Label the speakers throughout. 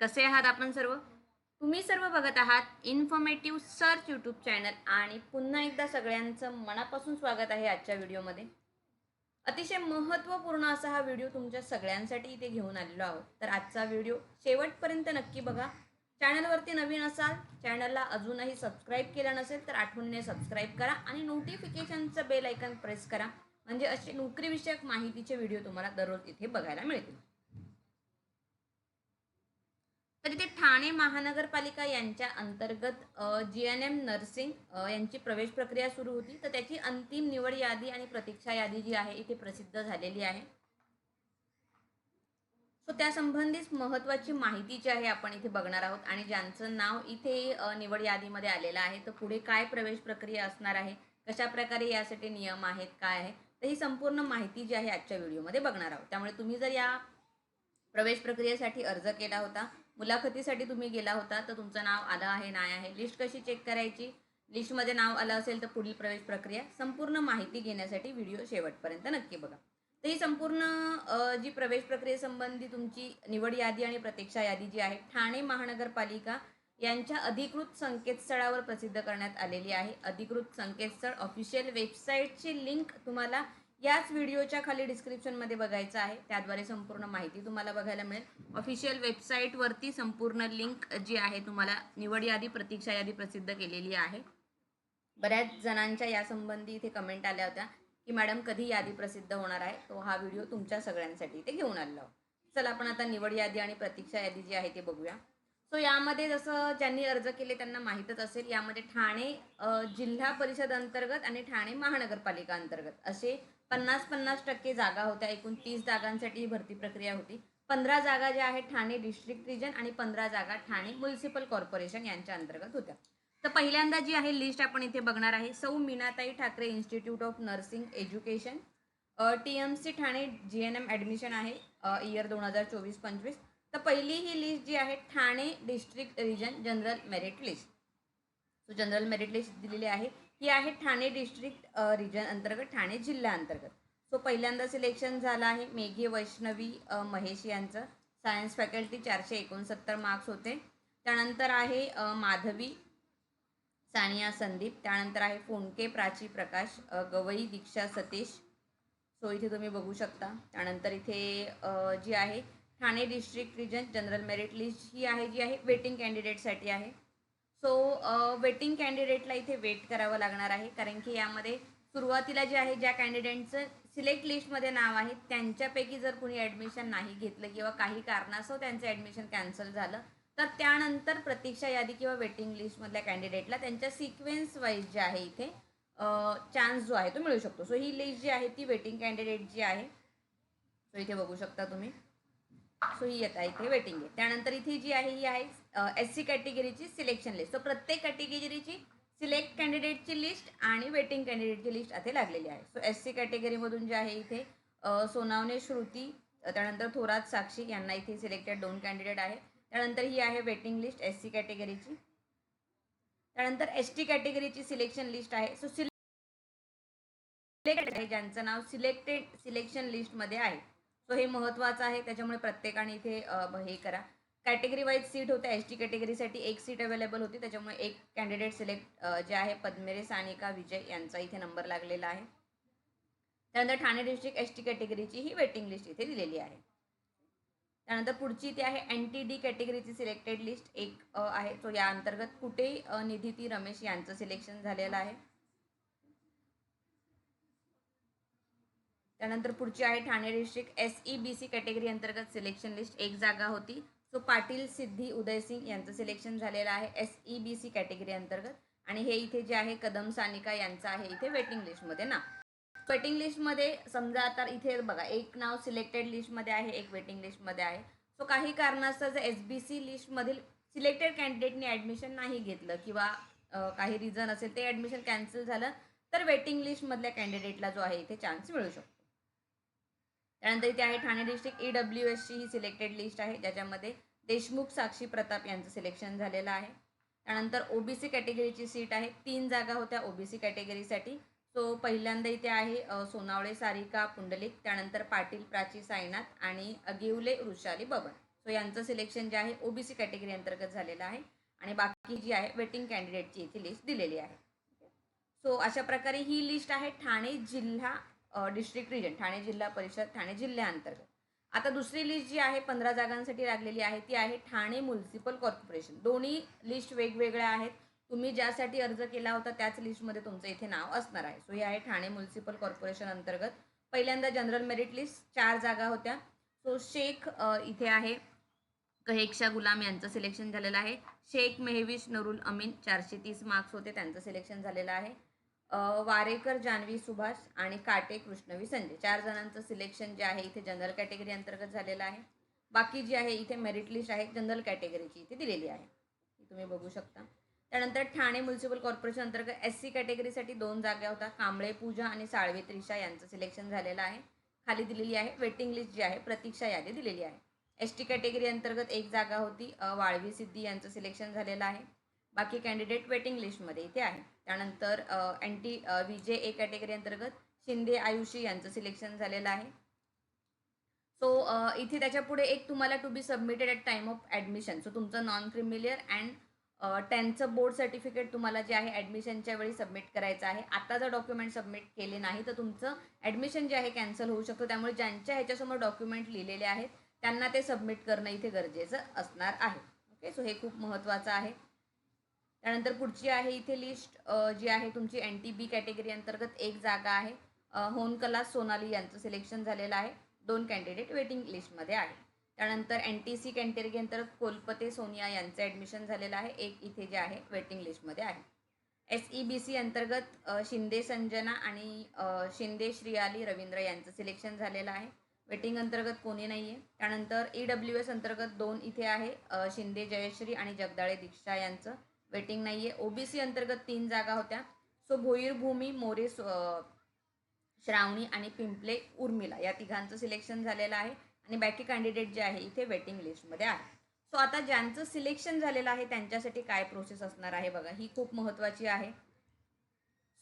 Speaker 1: कसे आहात आपण सर्व? तुम्ही सर्व बघत आहात इन्फॉर्मेटिव्ह सर्च यूट्यूब चॅनल आणि पुन्हा एकदा सगळ्यांचं मनापासून स्वागत आहे आजच्या व्हिडिओमध्ये. अतिशय महत्त्वपूर्ण असा हा व्हिडिओ तुमच्या सगळ्यांसाठी इथे घेऊन आलेलो आहोत. तर आजचा व्हिडिओ शेवटपर्यंत नक्की बघा. चॅनलवरती नवीन असाल चॅनलला अजूनही सबस्क्राईब केलं नसेल तर आठवणीने सबस्क्राईब करा आणि नोटिफिकेशनचं बेल ऐकन प्रेस करा. म्हणजे असे नोकरीविषयक माहितीचे व्हिडिओ तुम्हाला दररोज इथे बघायला मिळतील. तर इथे ठाणे महानगरपालिका यांच्या अंतर्गत जी एन एम नर्सिंग यांची प्रवेश प्रक्रिया सुरू होती. तर त्याची अंतिम निवड यादी आणि प्रतीक्षा यादी जी आहे इथे प्रसिद्ध झालेली आहे. सो त्या संबंधित महत्त्वाची माहिती जी आहे आपण इथे बघणार आहोत. आणि ज्यांचं नाव इथे निवड यादीमध्ये आलेलं आहे तर पुढे काय प्रवेश प्रक्रिया असणार आहे कशा प्रकारे यासाठी नियम आहेत काय आहे तर ही संपूर्ण माहिती जी आहे आजच्या व्हिडिओमध्ये बघणार आहोत. त्यामुळे तुम्ही जर या प्रवेश प्रक्रियेसाठी अर्ज केला होता मुलाखतीसाठी तुम्ही गेला होता तर तुमचं नाव आलं आहे नाही आहे? लिस्ट कशी चेक करायची? लिस्टमध्ये नाव आलं असेल तर पुढील प्रवेश प्रक्रिया संपूर्ण माहिती घेण्यासाठी व्हिडिओ शेवटपर्यंत नक्की बघा. तर ही संपूर्ण जी प्रवेश प्रक्रियेसंबंधी तुमची निवड यादी आणि प्रतीक्षा यादी जी आहे ठाणे महानगरपालिका यांच्या अधिकृत संकेतस्थळावर प्रसिद्ध करण्यात आलेली आहे. अधिकृत संकेतस्थळ ऑफिशियल वेबसाईटची लिंक तुम्हाला याच व्हिडिओच्या खाली डिस्क्रिप्शनमध्ये बघायचं आहे. त्याद्वारे संपूर्ण माहिती तुम्हाला बघायला मिळेल. ऑफिशियल वेबसाईटवरती संपूर्ण लिंक जी आहे तुम्हाला निवड यादी प्रतीक्षा यादी प्रसिद्ध केलेली आहे. बऱ्याच जणांच्या यासंबंधी इथे कमेंट आल्या होत्या की मॅडम कधी यादी प्रसिद्ध होणार आहे? तो हा व्हिडिओ तुमच्या सगळ्यांसाठी इथे घेऊन आलो चला आपण आता निवड यादी आणि प्रतीक्षा यादी जी आहे ते बघूया. सो यामध्ये जसं ज्यांनी अर्ज केले त्यांना माहीतच असेल यामध्ये ठाणे जिल्हा परिषद अंतर्गत आणि ठाणे महानगरपालिका अंतर्गत असे पन्नास पन्नास टक्के जागा होत्या. एकूण तीस जागांसाठी ही भरती प्रक्रिया होती. पंधरा जागा ज्या आहेत ठाणे डिस्ट्रिक्ट रिजन आणि पंधरा जागा ठाणे म्युन्सिपल कॉर्पोरेशन यांच्या अंतर्गत होत्या. तर पहिल्यांदा जी आहे लिस्ट आपण इथे बघणार आहे. सौ Meenatai Thackeray institute of nursing education T M C Thane G N M admission आहे इयर दोन हजार चोवीस पंचवीस. तर पहिली ही लिस्ट जी आहे Thane district region general merit list so general merit list दिलेली आहे. ही आहे ठाणे डिस्ट्रिक्ट रिजन अंतर्गत ठाणे जिल्हा अंतर्गत. सो पहिल्यांदा सिलेक्शन झालं आहे. मेघे वैष्णवी महेश यांचं. सायन्स फॅकल्टी चारशे एकोणसत्तर मार्क्स होते. त्यानंतर आहे माधवी सानिया संदीप. त्यानंतर आहे फोंडके प्राची प्रकाश गवई दीक्षा सतीश. सो इथे तुम्ही बघू शकता. त्यानंतर इथे जी आहे Thane district region general merit list ही आहे जी आहे वेटिंग कॅन्डिडेटसाठी आहे. सो वेटिंग कॅन्डिडेटला इथे वेट करावं लागणार आहे. कारण की यामध्ये सुरुवातीला जे आहे ज्या कॅन्डिडेटचं सिलेक्ट लिस्टमध्ये नाव आहे त्यांच्यापैकी जर कुणी ॲडमिशन नाही घेतलं किंवा काही कारणास्तव त्यांचं ॲडमिशन कॅन्सल झालं तर त्यानंतर प्रतीक्षा यादी किंवा वेटिंग लिस्टमधल्या कॅन्डिडेटला त्यांच्या सिक्वेन्स वाईज जे आहे इथे चान्स जो आहे तो मिळू शकतो. सो ही लिस्ट जी आहे ती वेटिंग कॅन्डिडेट जी आहे सो इथे बघू शकता तुम्ही. सो ही येत आहे इथे वेटिंग आहे. त्यानंतर इथे जी आहे ही आहे एस सी कॅटेगरीची सिलेक्शन लिस्ट सो प्रत्येक कॅटेगरीची सिलेक्ट कॅन्डिडेटची लिस्ट आणि वेटिंग कॅन्डिडेटची लिस्ट इथे लागलेली आहे. सो एस सी कॅटेगरीमधून जे आहे इथे सोनावने सोनावणे श्रुती त्यानंतर थोरात साक्षी यांना इथे सिलेक्टेड दोन कॅन्डिडेट आहे त्यानंतर ही आहे वेटिंग लिस्ट एस सी कॅटेगरीची त्यानंतर एस टी कॅटेगरीची सिलेक्शन लिस्ट आहे. सो सिलेक्टेड आहे ज्यांचं नाव सिलेक्टेड सिलेक्शन लिस्टमध्ये आहे. सो हे महत्त्वाचं आहे. त्याच्यामुळे प्रत्येकाने इथे हे करा. कॅटेगरी वाईज सीट होत्या एस टी कॅटेगरीसाठी एक सीट अवेलेबल होती. त्याच्यामुळे एक कॅन्डिडेट सिलेक्ट जे आहे पद्मेरे सानिका विजय यांचा इथे नंबर लागलेला आहे. त्यानंतर ठाणे डिस्ट्रिक्ट एस टी कॅटेगरीची ही वेटिंग लिस्ट इथे दिलेली आहे. त्यानंतर पुढची ती आहे एन टी डी कॅटेगरीची सिलेक्टेड लिस्ट एक आहे. सो या अंतर्गत कुठेही निधीती रमेश यांचं सिलेक्शन झालेलं आहे. त्यानंतर पुढची आहे Thane district S E B C category अंतर्गत सिलेक्शन लिस्ट एक जागा होती. सो पाटील सिद्धी उदयसिंग यांचं सिलेक्शन झालेलं आहे S E B C category अंतर्गत. आणि हे इथे जे आहे कदम सानिका यांचं आहे इथे वेटिंग लिस्टमध्ये ना. वेटिंग लिस्टमध्ये समजा आता इथे बघा एक नाव सिलेक्टेड लिस्टमध्ये आहे एक वेटिंग लिस्टमध्ये आहे. सो काही कारणास्तव जर एस बी सी लिस्टमधील सिलेक्टेड कॅन्डिडेटने ॲडमिशन नाही घेतलं किंवा काही रिझन असेल ते ॲडमिशन कॅन्सल झालं तर वेटिंग लिस्टमधल्या कॅन्डिडेटला जो आहे इथे चान्स मिळू शकतो. त्यानंतर इथे आहे ठाणे डिस्ट्रिक्ट ई डब्ल्यू एसची ही सिलेक्टेड लिस्ट आहे ज्याच्यामध्ये देशमुख साक्षी प्रताप यांचं सिलेक्शन झालेलं आहे. त्यानंतर ओबीसी कॅटेगरीची सीट आहे. तीन जागा होत्या ओबीसी कॅटेगरीसाठी सो पहिल्यांदा इथे आहे सोनावळे सारिका पुंडलिक त्यानंतर पाटील प्राची साईनाथ आणि अगिवले वृषाली बबन. सो यांचं सिलेक्शन जे आहे ओबीसी कॅटेगरी अंतर्गत झालेलं आहे. आणि बाकी जी आहे वेटिंग कॅन्डिडेटची इथे लिस्ट दिलेली आहे. सो अशा प्रकारे ही लिस्ट आहे ठाणे जिल्हा डिस्ट्रिक्ट रिजन ठाणे जिल्हा परिषद ठाणे जिल्ह्याअंतर्गत. आता दुसरी लिस्ट जी आहे पंधरा जागांसाठी लागलेली आहे ती आहे ठाणे म्युन्सिपल कॉर्पोरेशन दोन्ही लिस्ट वेगवेगळ्या आहेत. तुम्ही ज्यासाठी अर्ज केला होता त्याच लिस्टमध्ये तुमचं इथे नाव असणार आहे. सो हे आहे ठाणे म्युन्सिपल कॉर्पोरेशन अंतर्गत. पहिल्यांदा जनरल मेरिट लिस्ट चार जागा होत्या. सो शेख इथे आहे. कहेक्षा गुलाम यांचं सिलेक्शन झालेलं आहे. शेख मेहविश नरुल अमीन चारशे तीस मार्क्स होते त्यांचं सिलेक्शन झालेलं आहे. वारेकर जानवी सुभाष आणि काटे कृष्णवी संजय. चार जणांचं सिलेक्शन जे आहे इथे जनरल कॅटेगरी अंतर्गत झालेलं आहे. बाकी जी आहे इथे मेरिट लिस्ट आहे जनरल कॅटेगरीची इथे दिलेली आहे. तुम्ही बघू शकता. त्यानंतर ठाणे म्युन्सिपल कॉर्पोरेशन अंतर्गत एस सी कॅटेगरीसाठी दोन जागा होता कांबळे पूजा आणि साळवे त्रिषा यांचं सिलेक्शन झालेलं आहे. खाली दिलेली आहे वेटिंग लिस्ट जी आहे प्रतीक्षा यादी दिलेली आहे. एस टी कॅटेगरी अंतर्गत एक जागा होती. वाळवी सिद्धी यांचं सिलेक्शन झालेलं आहे. बाकी कॅन्डिडेट वेटिंग लिस्टमध्ये इथे आहे. त्यानंतर एन टी व्ही जे ए कॅटेगरी अंतर्गत शिंदे आयुषी यांचं सिलेक्शन झालेलं आहे. सो इथे त्याच्या पुढे एक तुम्हाला to be submitted at time of admission so तुमचं नॉन क्रिमिलियर अँड टेनचं बोर्ड सर्टिफिकेट तुम्हाला जे आहे ॲडमिशनच्या वेळी सबमिट करायचं आहे. आता जर डॉक्युमेंट सबमिट केले नाही तर तुमचं ॲडमिशन जे आहे कॅन्सल होऊ शकतं. त्यामुळे ज्यांच्या ह्याच्यासमोर डॉक्युमेंट लिहिलेले आहेत त्यांना ते सबमिट करणं इथे गरजेचं असणार आहे. ओके सो हे खूप महत्त्वाचं आहे. त्यानंतर पुढची आहे इथे लिस्ट जी आहे तुमची एन टी बी कॅटेगरी अंतर्गत एक जागा आहे. होनकला सोनाली यांचं सिलेक्शन झालेलं आहे. दोन कॅन्डिडेट वेटिंग लिस्टमध्ये आहे त्यानंतर एन टी सी कॅटेगरी अंतर्गत कोलपते सोनिया यांचं ॲडमिशन झालेलं आहे. एक इथे जे आहे वेटिंग लिस्टमध्ये आहे. एस ई बी सी अंतर्गत शिंदे संजना आणि शिंदे श्रियाली रवींद्र यांचं सिलेक्शन झालेलं आहे. वेटिंग अंतर्गत कोणी नाही आहे त्यानंतर ई डब्ल्यू एस अंतर्गत दोन इथे आहे शिंदे जयश्री आणि जगदाळे दीक्षा यांचं. वेटिंग नाही आहे ओबीसी अंतर्गत तीन जागा होत्या. सो भोईरभूमी मोरे श्रावणी आणि पिंपले उर्मिला या तिघांचं सिलेक्शन झालेलं आहे. आणि बाकी कॅन्डिडेट जे आहे इथे वेटिंग लिस्टमध्ये आहे. सो आता ज्यांचं सिलेक्शन झालेलं आहे त्यांच्यासाठी काय प्रोसेस असणार आहे बघा. ही खूप महत्त्वाची आहे.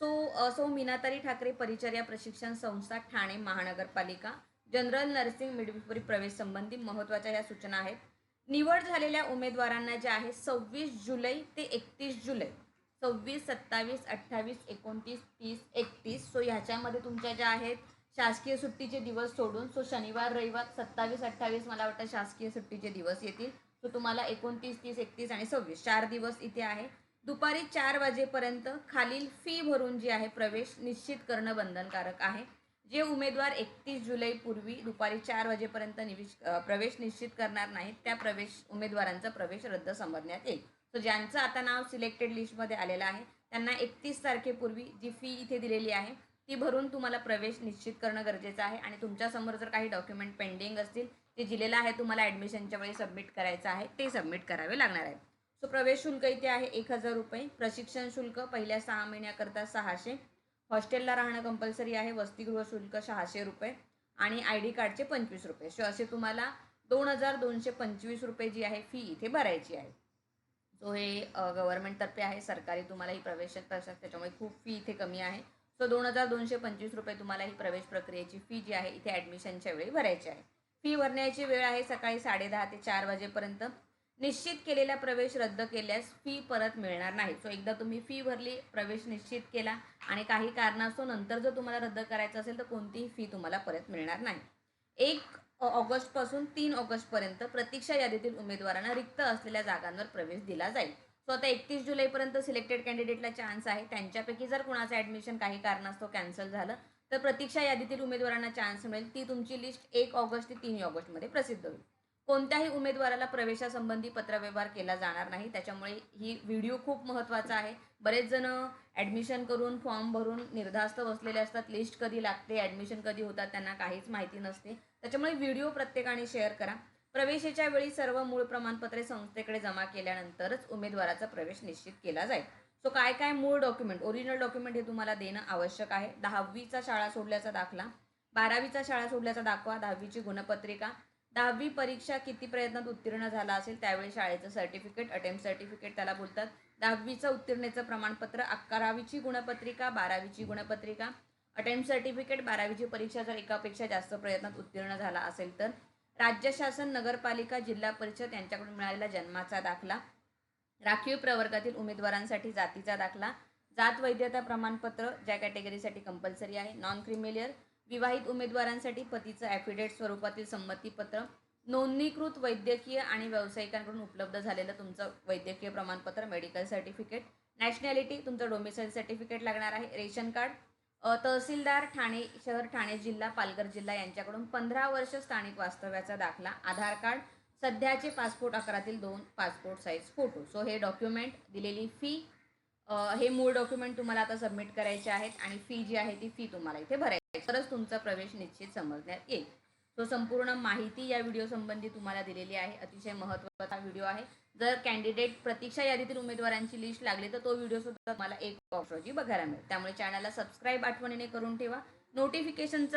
Speaker 1: सो सो मीनातारी ठाकरे परिचर्या प्रशिक्षण संस्था ठाणे महानगरपालिका. जनरल नर्सिंग मिडविफरी प्रवेश संबंधी महत्त्वाच्या ह्या सूचना आहेत. निवड झालेल्या उमेदवारांना जे आहे सव्वीस जुलै ते एकतीस जुलै सव्वीस सत्तावीस अठ्ठावीस एकोणतीस तीस एकतीस सो ह्याच्यामध्ये तुमच्या ज्या आहेत शासकीय सुट्टीचे दिवस सोडून सो शनिवार रविवार सत्तावीस अठ्ठावीस मला वाटतं शासकीय सुट्टीचे दिवस येतील. सो तुम्हाला एकोणतीस तीस एकतीस आणि सव्वीस चार दिवस इथे आहे. दुपारी चार वाजेपर्यंत खालील फी भरून जी आहे प्रवेश निश्चित करणं बंधनकारक आहे. जे उमेदवार एकतीस जुलैपूर्वी दुपारी चार वाजेपर्यंत निविश प्रवेश निश्चित करणार नाहीत त्या प्रवेश उमेदवारांचा प्रवेश रद्द समजण्यात येईल. सो ज्यांचं आता नाव सिलेक्टेड लिस्टमध्ये आलेलं आहे त्यांना एकतीस तारखेपूर्वी जी फी इथे दिलेली आहे ती भरून तुम्हाला प्रवेश निश्चित करणं गरजेचं आहे. आणि तुमच्यासमोर जर काही डॉक्युमेंट पेंडिंग असतील ते दिलेलं आहे तुम्हाला ॲडमिशनच्या वेळी सबमिट करायचं आहे ते सबमिट करावे लागणार आहे सो प्रवेश शुल्क इथे आहे एक हजार रुपये प्रशिक्षण शुल्क पहिल्या सहा महिन्याकरता सहाशे हॉस्टेलला राहणं कंपल्सरी आहे वसतिगृह शुल्क सहाशे रुपये आणि आय डी कार्डचे पंचवीस रुपये. सो असे तुम्हाला दोन हजार दोनशे पंचवीस रुपये जी आहे फी इथे भरायची आहे. सो हे गव्हर्नमेंटतर्फे आहे सरकारी तुम्हाला ही प्रवेश प्रशास त्याच्यामुळे खूप फी इथे कमी आहे. सो दोन हजार दोनशे पंचवीस रुपये तुम्हाला ही प्रवेश प्रक्रियेची फी जी आहे इथे ॲडमिशनच्या वेळी भरायची आहे. फी भरण्याची वेळ आहे सकाळी साडेदहा ते चार वाजेपर्यंत. निश्चित केलेला प्रवेश रद्द केल्यास फी परत मिळणार नाही. सो एकदा तुम्ही फी भरली प्रवेश निश्चित केला आणि काही कारणास्तव नंतर जर तुम्हाला रद्द करायचं असेल तर कोणतीही फी तुम्हाला परत मिळणार नाही. एक ऑगस्टपासून तीन ऑगस्टपर्यंत प्रतीक्षा यादीतील उमेदवारांना रिक्त असलेल्या जागांवर प्रवेश दिला जाईल. सो आता एकतीस जुलैपर्यंत सिलेक्टेड कॅन्डिडेटला चान्स आहे. त्यांच्यापैकी जर कुणाचं ॲडमिशन काही कारणास्तव कॅन्सल झालं तर प्रतीक्षा यादीतील उमेदवारांना चान्स मिळेल. ती तुमची लिस्ट एक ऑगस्ट ते तीन ऑगस्टमध्ये प्रसिद्ध होईल. कोणत्याही उमेदवाराला प्रवेशासंबंधी पत्रव्यवहार केला जाणार नाही. त्याच्यामुळे ही व्हिडिओ खूप महत्त्वाचा आहे. बरेच जण ॲडमिशन करून फॉर्म भरून निर्धास्त बसलेले असतात. लिस्ट कधी लागते ॲडमिशन कधी होतात त्यांना काहीच माहिती नसते. त्याच्यामुळे व्हिडिओ प्रत्येकाने शेअर करा. प्रवेशाच्या वेळी सर्व मूळ प्रमाणपत्रे संस्थेकडे जमा केल्यानंतरच उमेदवाराचा प्रवेश निश्चित केला जाईल. सो काय काय मूळ डॉक्युमेंट ओरिजिनल डॉक्युमेंट हे तुम्हाला देणं आवश्यक आहे. दहावीचा शाळा सोडल्याचा दाखला. बारावीचा शाळा सोडल्याचा दाखवा. दहावीची गुणपत्रिका. दहावी परीक्षा किती प्रयत्नात उत्तीर्ण झाला असेल त्यावेळी शाळेचं सर्टिफिकेट अटेम्प्ट सर्टिफिकेट त्याला बोलतात. दहावीचं उत्तीर्णेचं प्रमाणपत्र अकरावीची गुणपत्रिका बारावीची गुणपत्रिका. अटेम्प्ट सर्टिफिकेट बारावीची परीक्षा जर एकापेक्षा जास्त प्रयत्नात उत्तीर्ण झाला असेल तर. राज्य शासन नगरपालिका जिल्हा परिषद यांच्याकडून मिळालेला जन्माचा दाखला. राखीव प्रवर्गातील उमेदवारांसाठी जातीचा दाखला. जात वैधता प्रमाणपत्र ज्या कॅटेगरीसाठी कंपल्सरी आहे. नॉन क्रिमिलियर विवाहित उमेदवारांसाठी पतीचं ॲफिडेट स्वरूपातील संमतीपत्र नोंदणीकृत वैद्यकीय आणि व्यावसायिकांकडून उपलब्ध झालेलं तुमचं वैद्यकीय प्रमाणपत्र मेडिकल सर्टिफिकेट नॅशनॅलिटी तुमचं डोमिसाईल सर्टिफिकेट लागणार आहे रेशन कार्ड तहसीलदार ठाणे शहर ठाणे जिल्हा पालघर जिल्हा यांच्याकडून पंधरा वर्ष स्थानिक वास्तव्याचा दाखला आधार कार्ड सध्याचे पासपोर्ट आकारातील दोन पासपोर्ट साईज फोटो सो हे डॉक्युमेंट दिलेली फी हे मूळ डॉक्युमेंट तुम्हाला आता सबमिट करायचे आहेत आणि फी जी आहे ती फी तुम्हाला इथे भरायची तरच तुमचा प्रवेश निश्चित समजण्यात येईल. सो संपूर्ण माहिती या व्हिडिओ संबंधी तुम्हाला दिलेली आहे. अतिशय महत्त्वाचा व्हिडिओ आहे. जर कॅन्डिडेट प्रतीक्षा यादीतील उमेदवारांची लिस्ट लागली तर तो व्हिडिओ सुद्धा तुम्हाला एक ऑफ रोजी बघायला मिळेल. त्यामुळे चॅनलला सबस्क्राईब आठवणीने करून ठेवा. नोटिफिकेशनचा